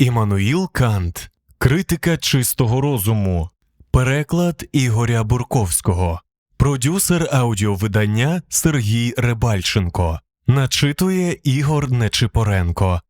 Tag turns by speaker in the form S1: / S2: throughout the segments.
S1: Іммануїл Кант Критика чистого розуму. Переклад Ігоря Бурковського. Продюсер аудіовидання Сергій Рибальченко. Начитує Ігор Нечипоренко.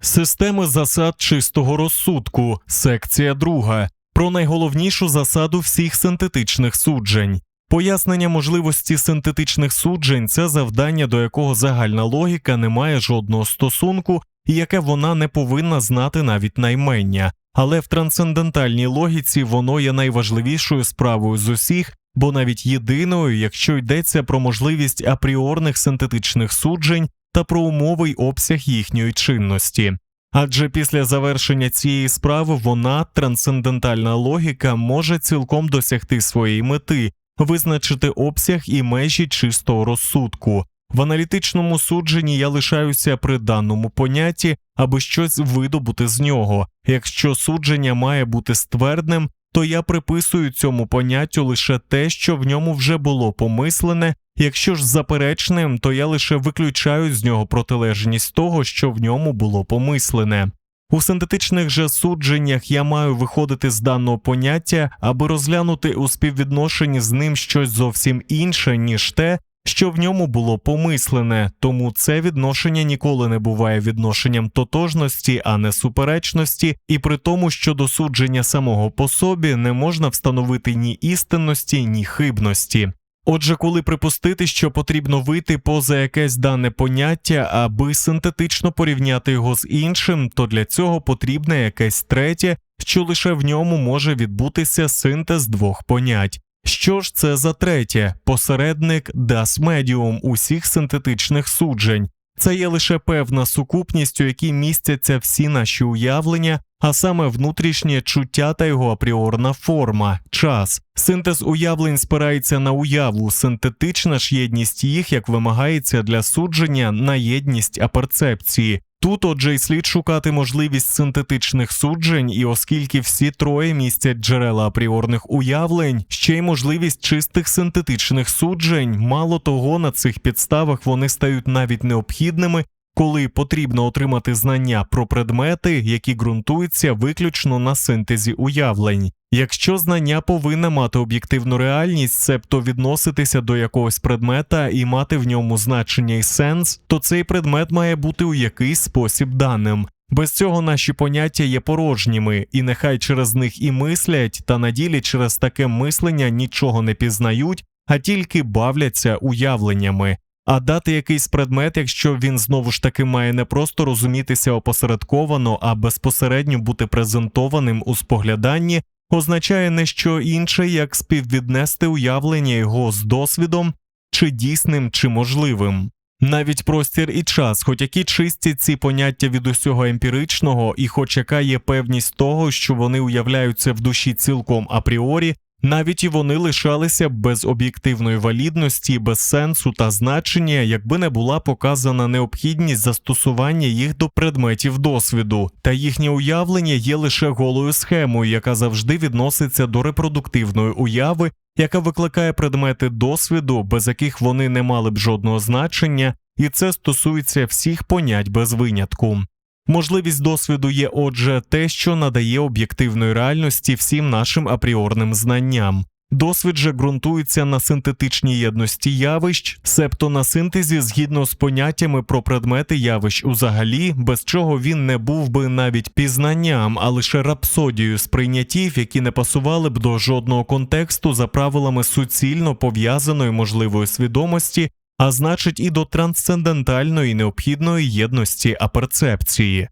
S1: Системи засад чистого розсудку. Секція 2. Про найголовнішу засаду всіх синтетичних суджень. Пояснення можливості синтетичних суджень це завдання, до якого загальна логіка не має жодного стосунку яке вона не повинна знати навіть наймення. Але в трансцендентальній логіці воно є найважливішою справою з усіх, бо навіть єдиною, якщо йдеться про можливість апріорних синтетичних суджень та про умови й обсяг їхньої чинності. Адже після завершення цієї справи вона, трансцендентальна логіка, може цілком досягти своєї мети, визначити обсяг і межі чистого розсудку. В аналітичному судженні я лишаюся при даному понятті, аби щось видобути з нього. Якщо судження має бути ствердним, то я приписую цьому поняттю лише те, що в ньому вже було помислене. Якщо ж заперечним, то я лише виключаю з нього протилежність того, що в ньому було помислене. У синтетичних же судженнях я маю виходити з даного поняття, аби розглянути у співвідношенні з ним щось зовсім інше, ніж те, що в ньому було помислене, тому це відношення ніколи не буває відношенням тотожності, а не суперечності, і при тому, що до судження самого по собі не можна встановити ні істинності, ні хибності. Отже, коли припустити, що потрібно вийти поза якесь дане поняття, аби синтетично порівняти його з іншим, то для цього потрібне якесь третє, що лише в ньому може відбутися синтез двох понять. Що ж це за третє посередник das medium усіх синтетичних суджень? Це є лише певна сукупність, у якій містяться всі наші уявлення, а саме внутрішнє чуття та його апріорна форма, час. Синтез уявлень спирається на уяву, синтетична ж єдність їх, як вимагається для судження, на єдність аперцепції. Тут, отже, й слід шукати можливість синтетичних суджень, і оскільки всі троє містять джерела апріорних уявлень, ще й можливість чистих синтетичних суджень, мало того, на цих підставах вони стають навіть необхідними, коли потрібно отримати знання про предмети, які ґрунтуються виключно на синтезі уявлень. Якщо знання повинне мати об'єктивну реальність, себто відноситися до якогось предмета і мати в ньому значення і сенс, то цей предмет має бути у якийсь спосіб даним. Без цього наші поняття є порожніми, і нехай через них і мислять, та на ділі через таке мислення нічого не пізнають, а тільки бавляться уявленнями. А дати якийсь предмет, якщо він знову ж таки має не просто розумітися опосередковано, а безпосередньо бути презентованим у спогляданні, означає не що інше, як співвіднести уявлення його з досвідом, чи дійсним, чи можливим. Навіть простір і час, хоч які чисті ці поняття від усього емпіричного, і хоч яка є певність того, що вони уявляються в душі цілком апріорі, навіть і вони лишалися без об'єктивної валідності, без сенсу та значення, якби не була показана необхідність застосування їх до предметів досвіду, та їхнє уявлення є лише голою схемою, яка завжди відноситься до репродуктивної уяви, яка викликає предмети досвіду, без яких вони не мали б жодного значення, і це стосується всіх понять без винятку. Можливість досвіду є, отже, те, що надає об'єктивної реальності всім нашим апріорним знанням. Досвід же ґрунтується на синтетичній єдності явищ, себто на синтезі згідно з поняттями про предмети явищ узагалі, без чого він не був би навіть пізнанням, а лише рапсодією сприйняттів, які не пасували б до жодного контексту за правилами суцільно пов'язаної можливої свідомості, а значить і до трансцендентальної необхідної єдності аперцепції.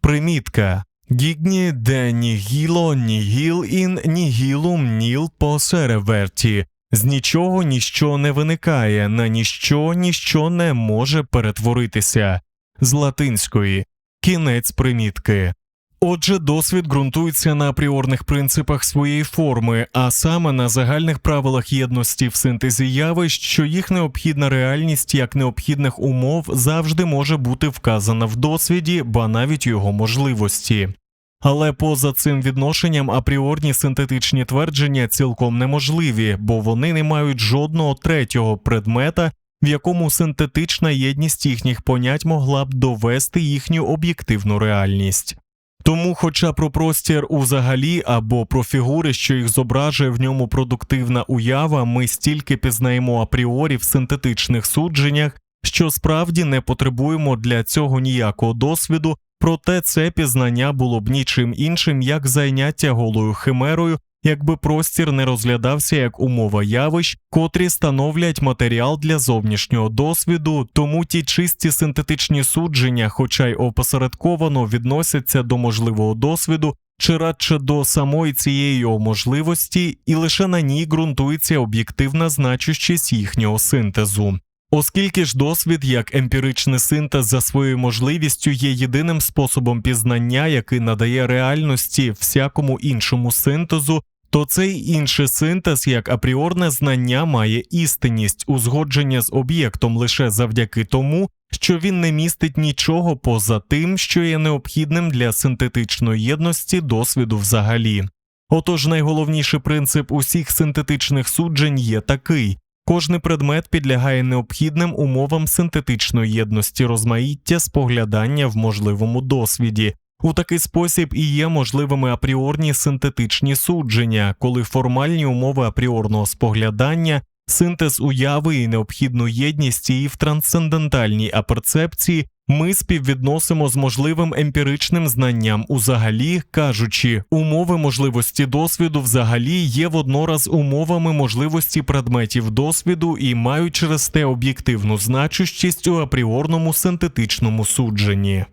S1: Примітка Гігні де нігіло нігіл ін нігілум ніл посереверті. З нічого ніщо не виникає, на ніщо ніщо не може перетворитися. З латинської кінець примітки. Отже, досвід ґрунтується на апріорних принципах своєї форми, а саме на загальних правилах єдності в синтезі явищ, що їх необхідна реальність як необхідних умов завжди може бути вказана в досвіді, ба навіть його можливості. Але поза цим відношенням апріорні синтетичні твердження цілком неможливі, бо вони не мають жодного третього предмета, в якому синтетична єдність їхніх понять могла б довести їхню об'єктивну реальність. Тому, хоча про простір узагалі або про фігури, що їх зображує в ньому продуктивна уява, ми стільки пізнаємо апріорі в синтетичних судженнях, що справді не потребуємо для цього ніякого досвіду, проте це пізнання було б нічим іншим, як зайняття голою химерою, якби простір не розглядався як умова явищ, котрі становлять матеріал для зовнішнього досвіду, тому ті чисті синтетичні судження, хоча й опосередковано відносяться до можливого досвіду, чи радше до самої цієї його можливості, і лише на ній ґрунтується об'єктивна значущість їхнього синтезу. Оскільки ж досвід як емпіричний синтез за своєю можливістю є єдиним способом пізнання, який надає реальності всякому іншому синтезу, то цей інший синтез як апріорне знання має істинність, узгодження з об'єктом лише завдяки тому, що він не містить нічого поза тим, що є необхідним для синтетичної єдності досвіду взагалі. Отож, найголовніший принцип усіх синтетичних суджень є такий. Кожний предмет підлягає необхідним умовам синтетичної єдності розмаїття споглядання в можливому досвіді. У такий спосіб і є можливими апріорні синтетичні судження, коли формальні умови апріорного споглядання, синтез уяви і необхідну єдність її в трансцендентальній аперцепції ми співвідносимо з можливим емпіричним знанням узагалі, кажучи, умови можливості досвіду взагалі є воднораз умовами можливості предметів досвіду і мають через те об'єктивну значущість у апріорному синтетичному судженні.